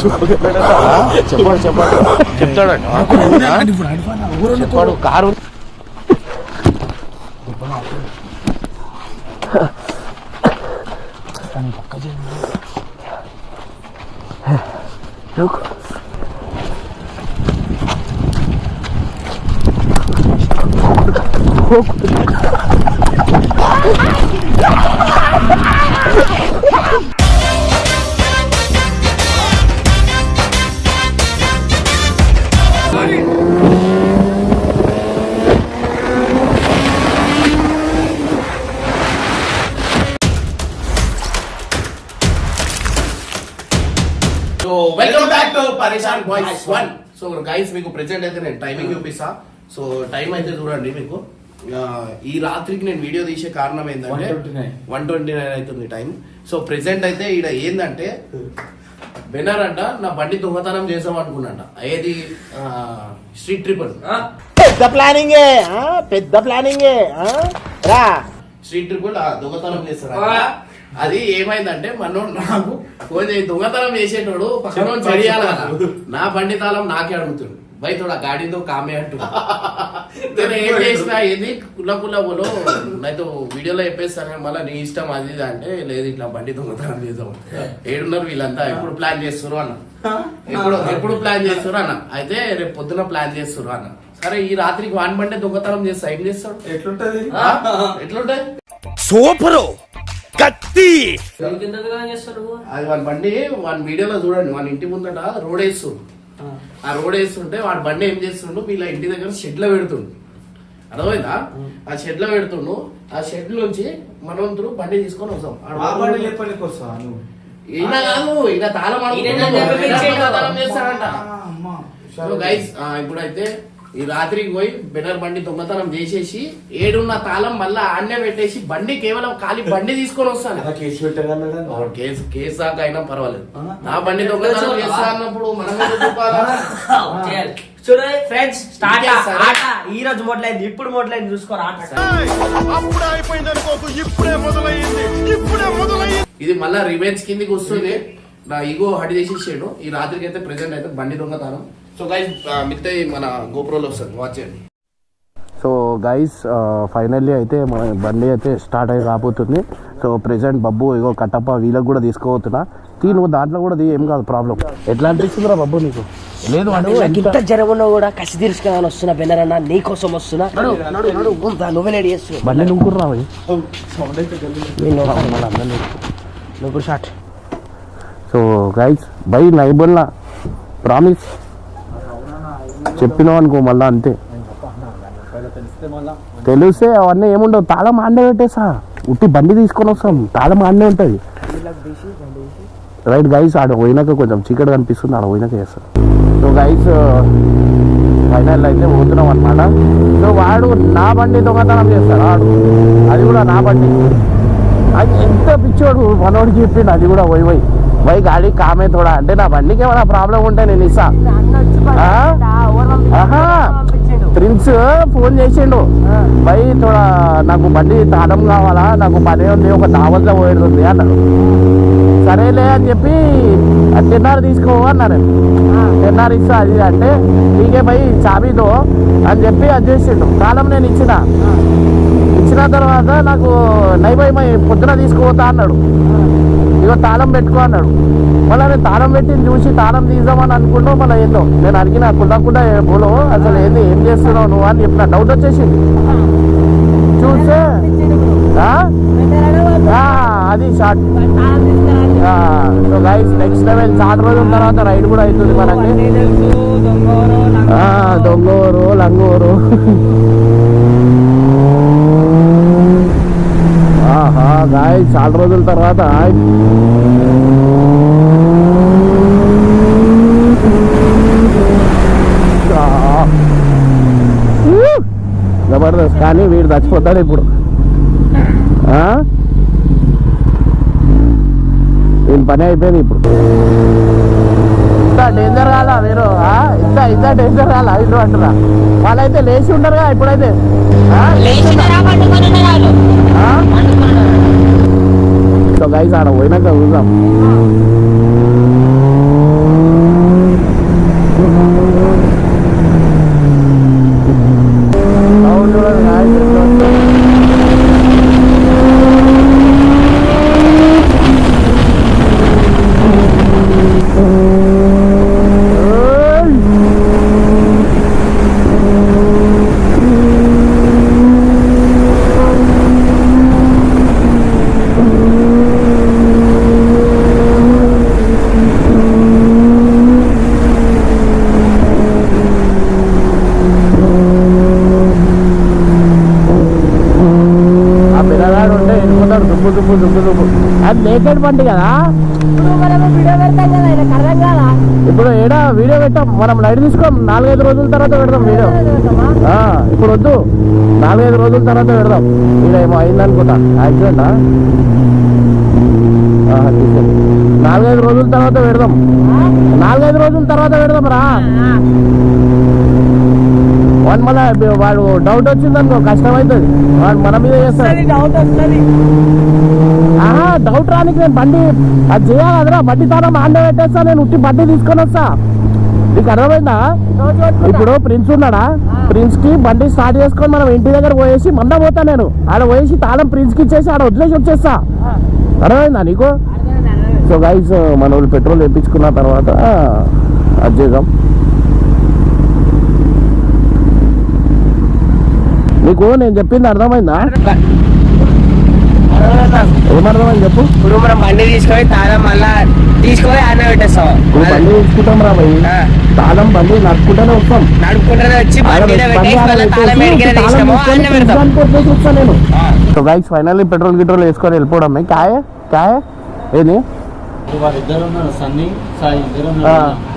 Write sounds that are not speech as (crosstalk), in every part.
చెప్పాడు చెప్పాడు చెప్తాడట చెప్పాడు కారు సో పరేషాన్ బాయ్స్ వన్ సో గైస్ మీకు ప్రెసెంట్ అయితే నేను టైమింగ్ చూపిస్తా. సో టైం అయితే చూడండి మీకు. ఆ, ఈ రాత్రికి నేను వీడియో తీసే కారణం ఏంటంటే 129. వన్ ట్వంటీ నైన్ అవుతుంది టైం సో ప్రెసెంట్ అయితే ఇక్కడ ఏంటంటే బెనర్ అంట నా బండి దొంగతనం చేసాం అనుకున్నాంట ఏది స్ట్రీట్ ట్రిపుల్ పెద్ద ప్లానింగే? పెద్ద ప్లానింగే స్ట్రీట్ ట్రిపుల్ దొంగతనం చేస్తారంట. అది ఏమైందంటే మనోడు నాకు ఫోన్ చేసి దొంగతనం చేసేటోడు పక్కన చడియాల నా బండి తాళం నాకే అడుగుతాడు. బై తోడా గాడితో కామే అంటూ (laughs) ఏం చేసినా ఏంది? కుల్ల కుల్ల బోలో నైతో వీడియోలో చెప్పేస్తాను మళ్ళీ నీ ఇష్టం అది ఇది అంటే లేదు ఇట్లా బండి దొంగతనం చేద్దాం. ఏడున్నారు వీళ్ళంతా ఎప్పుడు ప్లాన్ చేస్తారు అన్న. ఎప్పుడు ఎప్పుడు ప్లాన్ చేస్తారు అన్న. అయితే రేపు పొద్దున ప్లాన్ చేస్తారు అన్న. సరే ఈ రాత్రికి వాన్ బండి దొంగతనం చేస్తా? ఏం చేస్తాడు ఎట్లుంటది? ఆ? ఎట్లుంటాయి సూపరు. కత్తి అది వాడి బండి వాడి వీడియోలో చూడండి వాడి ఇంటి ముందట రోడ్ వేస్తుండు. ఆ. రోడ్ వేస్తుంటే వాడి బండి ఏం చేస్తుండు వీళ్ళ ఇంటి దగ్గర షెడ్లో పెడుతుండు. అర్థమైందా? ఆ. షెడ్లో పెడుతుండు ఆ షెడ్ నుంచి మనవంతుడు బండి తీసుకొని వస్తాం. ఈయన కాదు ఈయన తాళం. దగ్గర ఈ రాత్రికి పోయి బెటర్ బండి దొంగతనం చేసేసి ఏడున్న తాళం మళ్ళా ఆన్నే పెట్టేసి బండి కేవలం ఖాళీ బండి తీసుకొని వస్తాను. అలా కేసు కేసు కేసు దాకా అయినా పర్వాలేదు. ఆ? నా బండి దొంగతనం చేస్తా అన్నప్పుడు మనం? (laughs) చూడండి ఫ్రెండ్స్ స్టార్ట్. ఆట ఈ రోజు మొదలైంది ఇప్పుడు మొదలైంది చూసుకోరు ఆట. ఇది మళ్ళా రివెంజ్ కిందికి వస్తుంది. నా ఈగో హడి చేసేసాడు ఈ రాత్రికి అయితే ప్రెసెంట్ అయితే బండి దొంగతనం. సో గైస్ మిగతా మన గోప్రోలో వస్తుంది. వాచ్ చేయండి. సో గైస్ ఫైనల్లీ అయితే మన బండి అయితే స్టార్ట్ అయి రాబోతుంది. సో ప్రెసెంట్ బబ్బు ఇగో కట్టప్ప వీళ్ళకి కూడా తీసుకోబోతున్నా. తీ నువ్వు దాంట్లో కూడా తీ, ఏం కాదు ప్రాబ్లం ఎట్లా అనిపిస్తుందిరా బబ్బు నీకు? లేదు ఇంత ఉన్నా కూడా కసి తీర్చుకొని వస్తున్నా బెన్నర్ అన్న నీ కోసం వస్తున్నా. నువ్వే లేడీ చేస్తున్నావు. బండి నువ్వు రావు నువ్వు షార్ట్ సో గైస్ బై నైబుల్లా ప్రామిస్ చెప్పినావు అనుకో మళ్ళా అంతే. తెలిస్తే అవన్నీ ఏముండవు. తాళం ఆన్నే పెట్టేసా ఉట్టి బండి తీసుకొని వస్తాం. తాళం ఆడనే ఉంటుంది. రైట్ గైస్ ఆడ పోయినాక కొంచెం చీకటి కనిపిస్తుంది. ఆడ పోయినాక చేస్తాం. సో గైస్ ఫైనల్ అయితే పోతున్నాం అనమాట సో వాడు నా బండి దొంగతనం చేస్తాడు. వాడు అది కూడా నా బండి. అది ఎంత పిచ్చోడు మనోడికి చెప్పిండు. అది కూడా పోయి పోయి. పోయి గాడి కామే తోడా. అంటే నా బండికి ఏమైనా ప్రాబ్లం ఉంటే నేను ఇస్తా. ప్రిన్స్ ఫోన్ చేసిండు. భయ్ తోడా నాకు బండి తాళం కావాలా? నాకు పని ఉంది ఒక దావత్లో పోయేది అన్నాడు. సరేలే అని చెప్పి "ఆ తిన్నారు తీసుకో అన్నారు తిన్నారు ఇస్తా అది అంటే నీకే పోయి చాబీతో అని చెప్పి అది చేసిండు. తాళం నేను ఇచ్చిన. ఇచ్చిన తర్వాత నాకు నైబై మై పొద్దున తీసుకుపోతా అన్నాడు. ఇగో తాళం పెట్టుకో అన్నాడు. మళ్ళీ నేను తాళం పెట్టి చూసి తాళం తీద్దామని అనుకుంటూ మళ్ళీ ఏందో? నేను అడిగిన కుళ్ళకుండా బోలో అసలు ఏంది ఏం చేస్తున్నావు నువ్వు అని చెప్పిన డౌట్ వచ్చేసింది. చూస్తే అది short. So guys next level చాలా రోజుల తర్వాత రైడ్ కూడా అవుతుంది మనకి. దొంగోరు లంగోరు. నాలుగు రోజుల తర్వాత జబర్దస్త్ కానీ వీడు చచ్చిపోతాడు ఇప్పుడు. వీని పని అయిపోయింది ఇప్పుడు. ఇంత డేంజర్ కాదా మీరు ఇంత ఇంత డేంజర్ కాదా ఇల్లు అంటారా వాళ్ళైతే లేచి ఉండరుగా ఇప్పుడైతే. ఆ? ఆ? సో గైస్ ఆడ పోయినాక చూద్దాం సౌండ్ చూడండి guys, ఎట్లా వస్తుందో. ఏయ్! ఆ పిల్లగాడు ఉంటే వెళ్ళిపోతాడు దుబ్బు దుబ్బు దుబ్బు దుబ్బు నేకెడ్ బండి కదా? ఇప్పుడు ఏడ వీడియో పెట్టాం మనం లైట్ తీసుకోం నాలుగైదు రోజుల తర్వాత పెడదాం వీడియో. ఇప్పుడు వద్దు. నాలుగైదు రోజుల తర్వాత పెడదాం. వీడ ఏమో అయిందనుకుంటా. యాక్సిడెంట్ నాలుగైదు రోజుల తర్వాత పెడదాం. నాలుగైదు రోజుల తర్వాత పెడదాం రా. వాడు మళ్ళా వాడు డౌట్ వచ్చిందనుకో కష్టమవుతుంది వాడు మన మీద చేస్తాడు. ఆహా డౌట్ రానికి నేను బండి అది చేయాలి కదరా బండి తాళం ఆండ పెట్టేస్తా నేను ఉట్టి బండి తీసుకొని వస్తా. నీకు అర్థమైందా? ఇప్పుడు ప్రిన్స్ ఉన్నాడా? ప్రిన్స్కి బండి స్టార్ట్ చేసుకొని మనం ఇంటి దగ్గర పోయేసి మంద పోతా నేను. ఆడ పోయేసి తాళం ప్రిన్స్కి ఇచ్చేసి ఆడ వదిలేసి వచ్చేస్తా. అర్థమైందా నీకు? సో గైస్ మన వాళ్ళు పెట్రోల్ వేయించుకున్న తర్వాత అది చేద్దాం. నీకు నేను చెప్పింది అర్థమైందా? ఏమర్థమైంది చెప్పు? ఇప్పుడు మనం బండి తీసుకొని తాళం మళ్ళా తీసుకొని ఆన్న పెట్టేస్తాం ఇప్పుడు బండి తీసుకుంటాం రా భయ్. తాళం బండి నడుపుకుంటూనే వస్తాం. నడుపుకుంటూనే వచ్చి పెడతాం సో గైస్ ఫైనల్లీ పెట్రోల్ గిట్రోల్ వేసుకొని వెళ్ళిపోవడమే. కాయ? కాయ? ఏది?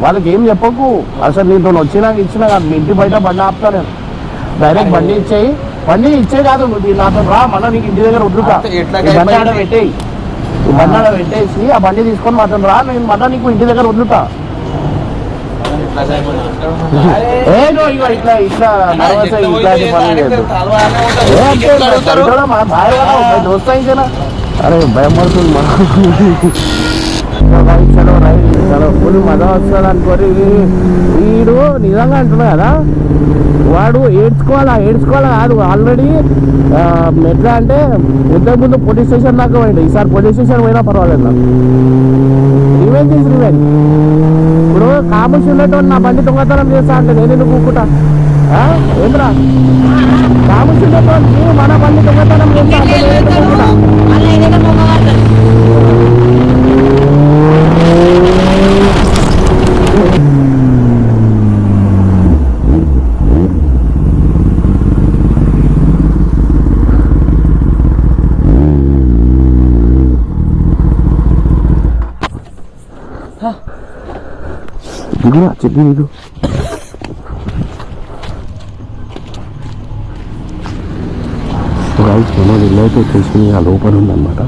వాళ్ళకి ఏం చెప్పకు. అసలు నీతో వచ్చినాక ఇచ్చినా కాదు. మీ ఇంటి బయట బండి ఆపుతా నేను. డైరెక్ట్ బండి ఇచ్చేయి బండి ఇచ్చే కాదు నాతో రా మళ్ళీ నీకు ఇంటి దగ్గర ఈ బండి ఆడ? పెట్టేయి. బండి ఆడ పెట్టేసి ఆ బండి తీసుకొని మాతో రా నేను మళ్ళీ నీకు ఇంటి దగ్గర ఇగో ఇట్లా ఇట్లా నర్వస్ ఇట్లాంటి పనులు మన భార్య అరే భయం పడుతుంది మా. చలో రైట్ చలో ఫుల్ మజా వస్తుంది అనుకోని వీడు నిజంగా అంటున్నా కదా. వాడు ఏడ్చుకోవాలా ఏడ్చుకోవాలా కాదు. ఆల్రెడీ ఎట్లా అంటే ఇంతకు ముందు పోలీస్ స్టేషన్ దాకా పోయింది ఈసారి పోలీస్ స్టేషన్ పోయినా పర్వాలేదు నాకు. రివెంజ్ ఈజ్ రివెంజ్ ఇప్పుడు కాముషి ఉన్నటువంటి నా బండి దొంగతనం చేస్తా అంటే నేను ఎందుకు కూకుంటా ఏంద్రా? కాముషి ఉన్నటువంటి మన బండి దొంగతనం చేస్తా అంటే నేను ఎందుకు దిగురా చెప్పి దిగు రైస్ మనం ఇల్లు అయితే వచ్చేసి ఆ లోపల ఉందన్నమాట?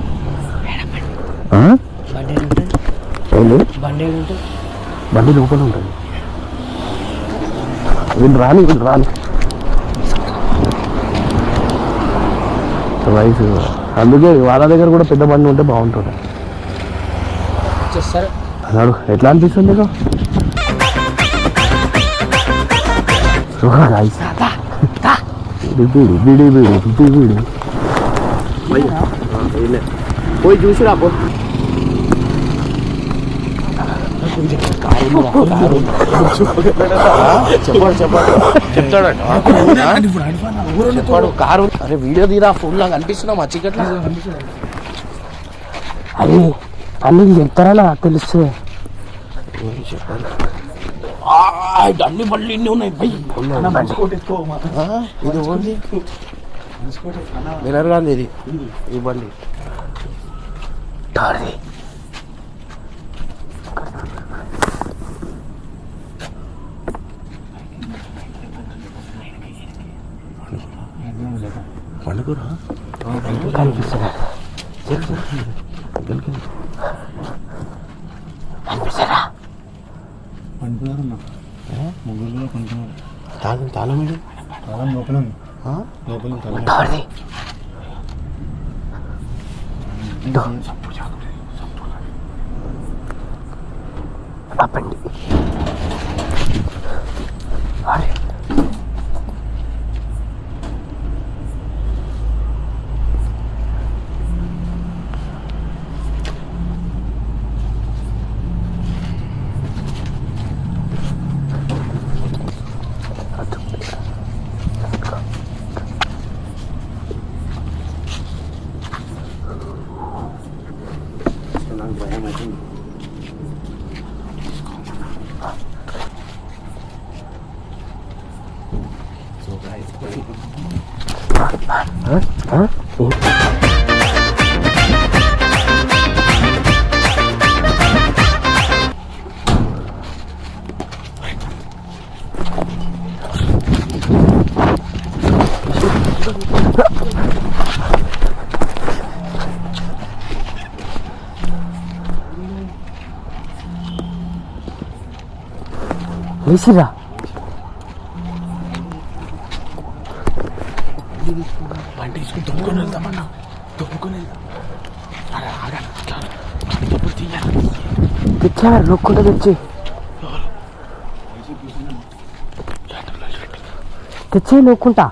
బండి లోపల ఉంటుంది వీళ్ళు రాని వీళ్ళు రాని రైస్ అందుకే వాళ్ళ దగ్గర కూడా పెద్ద బండి ఉంటే బాగుంటుంది అన్నాడు ఎట్లా అనిపిస్తుంది నీకు బిడి బిడి బిడి బిడి బిడి పోయి చూసిరా పో చెప్పాడు చెప్పాడు కారు అరే వీడియో తీరా ఫుల్ లాగా అనిపిస్తున్నావు మా చీకట్లో అది అన్ని చెప్తారా నాకు తెలుసు అన్ని బళ్ళు ఇన్ని ఉన్నాయి భయ్ ఆ, ఇది ఓన్లీ మినర్ గాంధీ ఇది ఈ బండి తాడిది కనిపిస్తుందా కనిపిస్తారా పండుకున్నారన్నా ముగ్గురు పండుకున్నారు తాళం తాళం ఏంటి? తాళం లోపల ఉంది? లోపల తాళం ఆపండి. అరే. ఆ? ఏం? లేచిరా బండి తెచ్చావా నొక్కుంటా తెచ్చి. తెచ్చే నొక్కుంటా.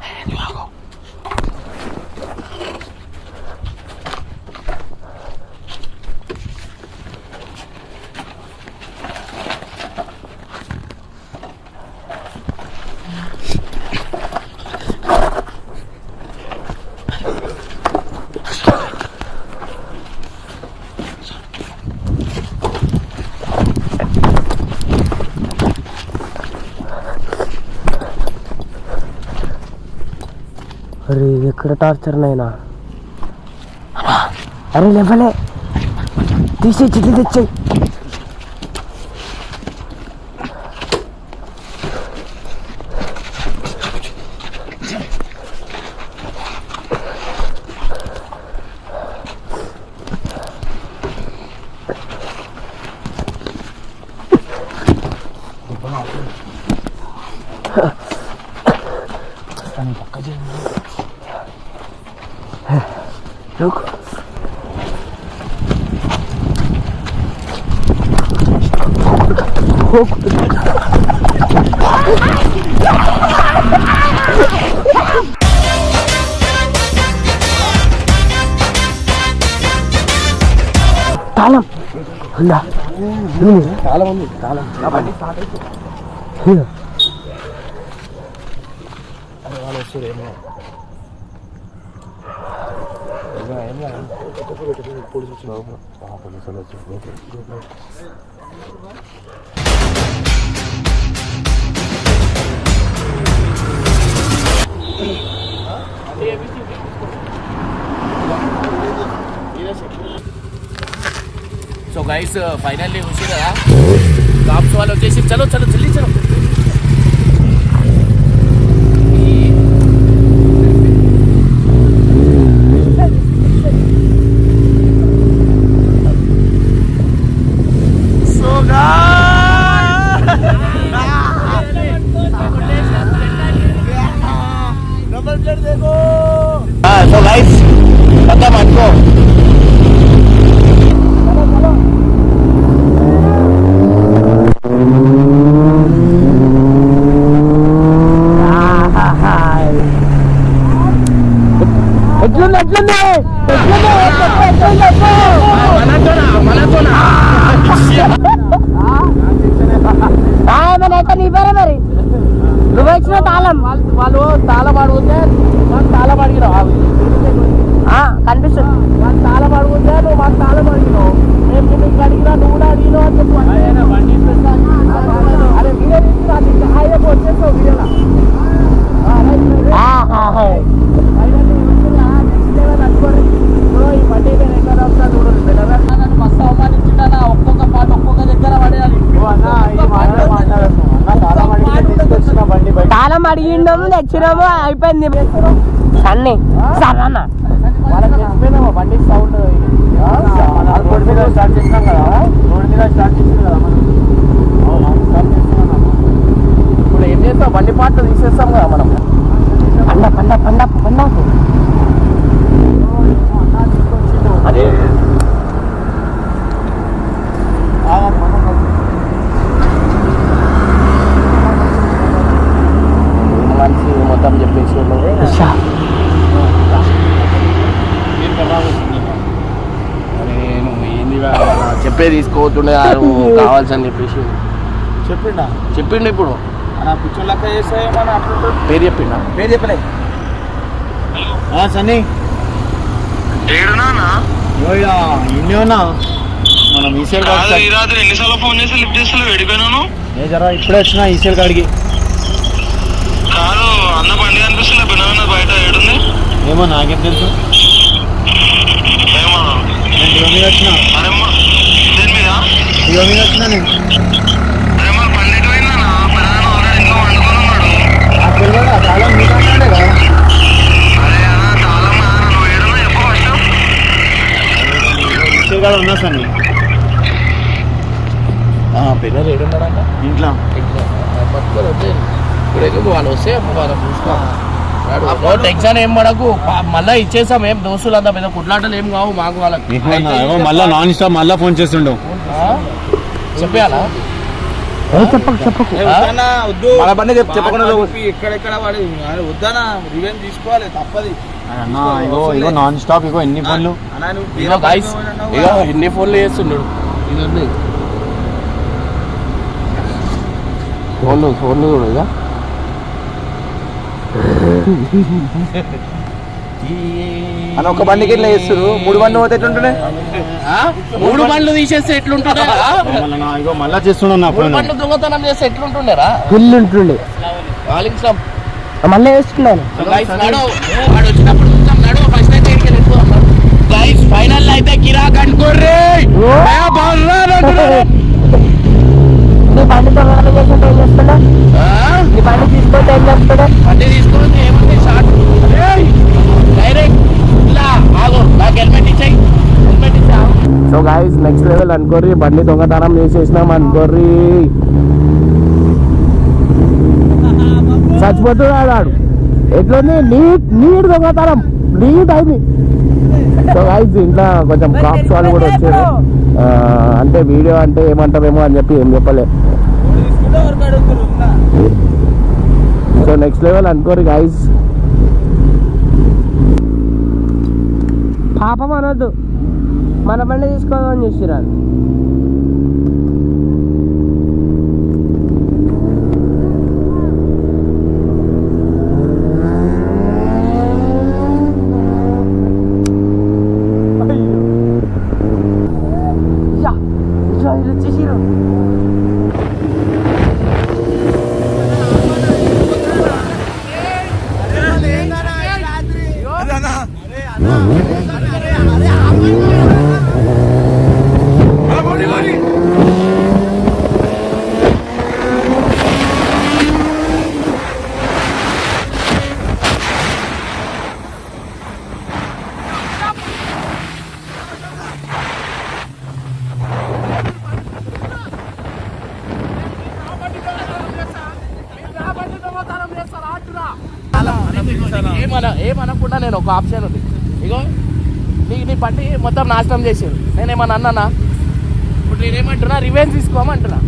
అరే ఇది ఎక్కడ టార్చర్ నైనా అరే లేవలే. తీసి చిట్లు తెచ్చాయి. తాళం ఉందా ఉంది. తాళం ఉంది తాళం ఉంది. వాళ్ళు వస్తారు ఏమో పోలీసు వచ్చి పోలీసులు సో గైస్ ఫైనల్లీ వచ్చి కదా కాప్స్ వాళ్ళు వచ్చేసి చలో చలో జల్దీ చలో సో గైస్ పద్దాం అనుకో ఎట్లుంది ఎట్లుంది మరి? నువ్వు ఇచ్చిన తాళం. వాళ్ళు తాళం అడిగితే తాళం అడిగినావు ఆ, కనిపిస్తుంది వాళ్ళు తాళం అడిగితే నువ్వు మాకు తాళం అడిగినావు మేము నిన్ను అడిగినా నువ్వు కూడా అడిగినావు అని చెప్పి అరే వీడియో తీసి నాకు ఇంకా హాయిగా వచ్చేస్తావు వీడియోలో ఆహా. మస్తు అవమానించిండా ఒక్కొక్క పాట ఒక్కొక్క దగ్గర పడేయాలి తాళం అడిగితే తీసుకొచ్చిన బండి బయట తాళం అడిగిండము తెచ్చినాము అయిపోయింది సన్ని సార్ అన్న వాళ్ళకి చెప్పిపోయినామా బండి సౌండ్ రోడ్ మీద స్టార్ట్ చేసినాం కదా రోడ్ మీద స్టార్ట్ చేసినాం కదా మనం స్టార్ట్ చేస్తున్నాం ఇప్పుడు ఏం చేస్తాం బండి పాటలు తీసేస్తాం కదా మనం పండ పండ పండ పండ అదే మనిషి మొత్తం చెప్పేసి అరే నువ్వు ఏంది నువ్వు (laughs) కావాల్సని చెప్పేసి. చెప్పిండా? చెప్పిండు ఇప్పుడు. పేరు చెప్పిండా? పేరు చెప్పలే. సన్నీ. ఏడునా ఇన్ని ఉన్నా? మనం ఈసీఎల్ కాదు ఈ రాత్రి ఎన్నిసార్లు ఫోన్ చేసి లిఫ్ట్ చేస్తలేవు వెళ్ళిపోయినాను ఏ జరా ఇప్పుడే వచ్చిన ఈసీఎల్ కాడికి. కాదు అన్న బండి కనిపిస్తలే బిన్న బయట ఏడుంది? ఏమో నాకేం తెలుసు. ఏమో. నేను వచ్చిన. దివ మీద వచ్చిన నేను కదా? ఫస్ట్ ఈసీఎల్ కాడ ఉన్నా సన్నీ పిల్లలు ఏడున్నారంట? ఇంట్లో. ఇప్పుడు ఎందుకు వాళ్ళు వస్తే వాళ్ళు చూసుకో. టెన్షన్ ఏం పడకు. మళ్ళా ఇచ్చేసాం ఏం దోస్తులు అంతా పెద్ద కుట్లాటలు ఏం కావు మాకు వాళ్ళకి. మళ్ళా నాన్ స్టాప్ మళ్ళా ఫోన్ చేస్తుండవు. చెప్పాలా చెప్పకు చెప్పకు. మన బండి చెప్పకుండా ఎక్కడెక్కడ వాడి వద్దానా రివెంజ్ తీసుకోవాలి తప్పది. అన్నా ఇగో ఇగో నాన్ స్టాప్ ఇగో ఎన్ని ఫోన్లు. అన్నా నువ్వు ఇగో గాయస్ ఇగో ఎన్ని ఫోన్లు చేస్తున్నాడు? ఇది ఉంది. ఫోన్లు ఫోన్లు కూడా ఇక (laughs) అని ఒక బండికి ఇట్లా చేస్తారు మూడు బండ్లు పోతే ఎట్లుంటుండే ఆ? మూడు బండ్లు తీసేస్తే ఎట్లుంటుండే మళ్ళా మూడు బండ్లు దొంగతనం చేస్తే ఎట్లుంటుండేరా? ఫుల్ ఉంటుండే కాలింగ్ స్లామ్ మళ్ళీ వాడు వచ్చినప్పుడు చూస్తాం నడు ఫస్ట్ అయితే ఇక్కడికి వెళ్ళిపోదాం గైస్ ఫైనల్ అయితే అనుకోర్రే నీ బండి దొంగతనం చేస్తుంటే ఏం చేస్తున్నా నీ బండి తీసుకుంటే ఏం చేస్తాడు బండి తీసుకొని ఏముంది షార్ట్ డైరెక్ట్ ఇలా ఆగు నాకు హెల్మెట్ ఇచ్చాయి హెల్మెట్ ఇచ్చా సో గాయస్ నెక్స్ట్ లెవెల్ అనుకోర్రి. బండి దొంగతనం చేసేసినాం అనుకోర్రి. చచ్చిపోతున్నాడు ఆడు ఎట్లుంది? నీట్ నీట్ దొంగతనం. నీట్ అయింది. సో గాయస్ ఇంట్లో కొంచెం కాప్స్ వాళ్ళు కూడా వచ్చారు. అంటే వీడియో అంటే ఏమంటారేమో అని చెప్పి ఏం చెప్పలే. సో నెక్స్ట్ లెవెల్ అనుకోరు గాయస్ పాపం అనొద్దు. మన బండి తీసుకోదామని చూసిరా ఒక ఆప్షన్ ఉంది. ఇగో నీ నీ బండి మొత్తం నాశనం చేసారు నేనేమన్నా అన్నానా? ఇప్పుడు నేనేమంటున్నా రివెంజ్ తీసుకోమంటున్నా.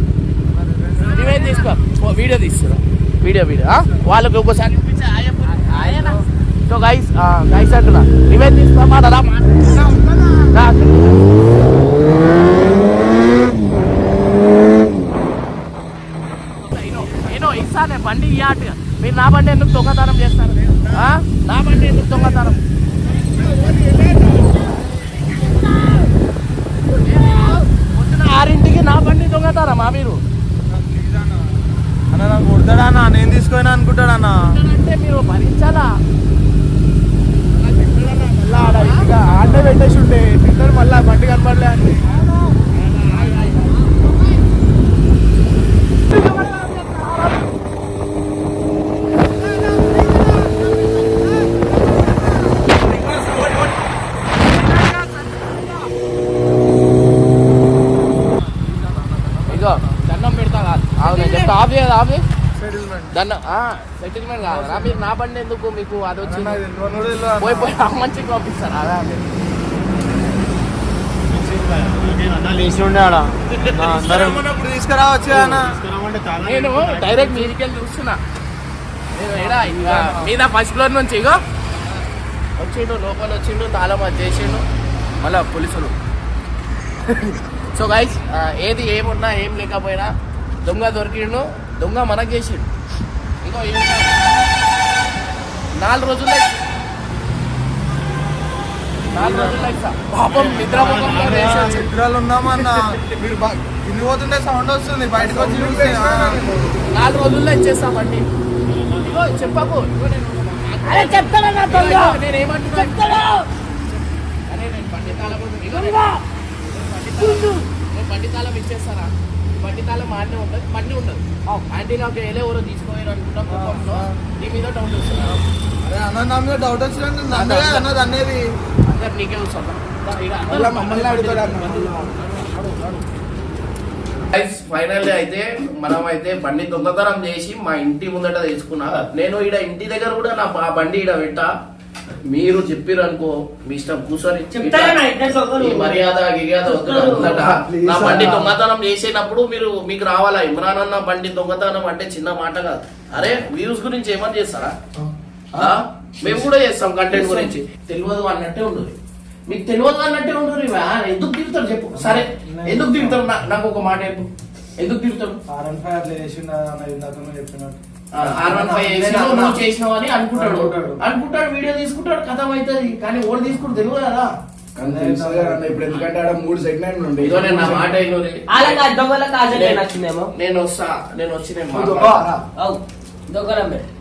రివెంజ్ తీసుకో. ఓ, వీడియో తీస్తున్నా. వీడియో వీడియో వాళ్ళకి ఒక్కోసారి సో గైస్ గైస్ అంటున్నా. రివెంజ్ తీసుకోమా రా. నేను నేను ఇస్తానే బండి ఇయ్యాటుగా మీరు నా బండి ఎందుకు దొంగతనం చేస్తారు? నా బండి ఎందుకు దొంగతనం? పొద్దున ఆరింటికి నా బండి దొంగతనమా మీరు? అన్న నాకు కొడతాడా అన్న? నేను తీసుకుపోయినా అనుకుంటాడా అన్న? అంటే మీరు భరించాలా? ఆడే పెట్టేసి ఉంటే తింటారు మళ్ళీ బండి కనపడలే అని ఆఫ్ చేయదు ఆఫ్ చేయి. సెటిల్మెంట్ దాన్ని సెటిల్మెంట్ కాదు మీరు నా బండి ఎందుకు మీకు అది వచ్చింది? పోయి. పోయి ఆ మంచికి పంపిస్తారు? అదే (laughs) నేను డైరెక్ట్ మీదికెళ్ళి చూస్తున్నా. నేను ఏడా ఇంకా మీద ఫస్ట్ ఫ్లోర్ నుంచి ఇగో. వచ్చిండు లోపల వచ్చిండు తాళం అది చేసిండు. మళ్ళా పోలీసులు. (laughs) సో గైస్ ఏది ఏమున్నా ఏం లేకపోయినా దొంగ దొరికిండు దొంగ మనకు చేసిండు ఇంకో. నాలుగు రోజుల్లో నాలుగు రోజుల్లో. పాపం. నిద్రలు ఉన్నామన్న మీరు పోతుంటే సౌండ్ వస్తుంది బయటకు వచ్చి చూస్తే. నాలుగు రోజుల్లో ఇచ్చేస్తామండి ఇగో చెప్పకు. ఇగో నేను అరే తాళం ఇచ్చేస్తానా? బండి తాళం ఆడనే ఉంటుంది బండి ఉండదు. ఆంటీ నాకు వెళ్ళే ఎవరో తీసుకోవాలి అనుకుంటా కోపంలో. నీ మీద డౌట్ వస్తుంది. అరే అన్న నా మీద డౌట్ వచ్చిందంటే నన్నే అన్నది అనేది. అందరు నీకే అన్న. ఫైనల్ అయితే మనం అయితే బండి దొంగతనం చేసి మా ఇంటి ముందట తెచ్చుకున్నా నేను ఈడ ఇంటి దగ్గర కూడా నా బండి ఈడ పెట్టా. మీరు చెప్పిర్రు అనుకో మీ ఇష్టం. కూర్చొని మర్యాద గిర్యాద నా బండి దొంగతనం చేసేటప్పుడు మీరు మీకు రావాలా? ఇమ్రాన్ అన్న బండి దొంగతనం అంటే చిన్న మాట కాదు. అరే వ్యూస్ గురించి ఏమని చేస్తారా? ఆ? మేము కూడా చేస్తాం కంటెంట్ గురించి. తెలియదు అన్నట్టే ఉండదు మీకు తెలియదు అన్నట్టే ఉండదు. ఎందుకు తిరుగుతారు చెప్పు. సరే ఎందుకు తిరుగుతారు? నా- నాకు ఒక మాట చెప్పు. ఎందుకు తిరుగుతారు? నువ్వు చెప్పినట్టు. నువ్వు చేసినావు అని అనుకుంటాడు. అనుకుంటాడు. అనుకుంటాడు వీడియో తీసుకుంటాడు కథం అవుతుంది కానీ ఓడి తీసుకుంటూ తెలియదు కదా. ఇప్పుడు ఎందుకంటే ఆడ మూడు సెగ్మెంట్ ఉండే. నా మాట నేను వస్తా నేను వచ్చి నేను నువ్వు మాట్లాడతా. దొంగ. రా. అవు దొంగలం పెట్టి